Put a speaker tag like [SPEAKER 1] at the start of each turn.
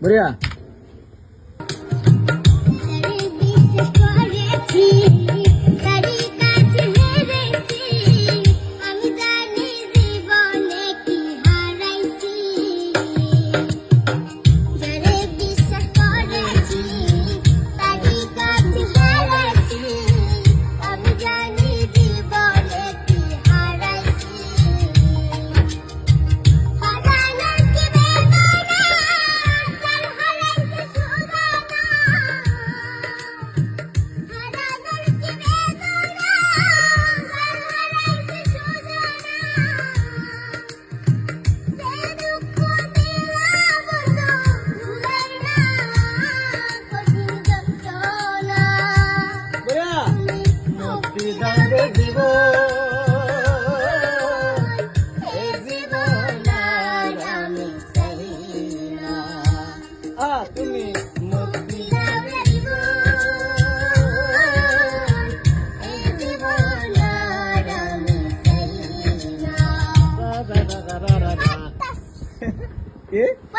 [SPEAKER 1] 不呀诶？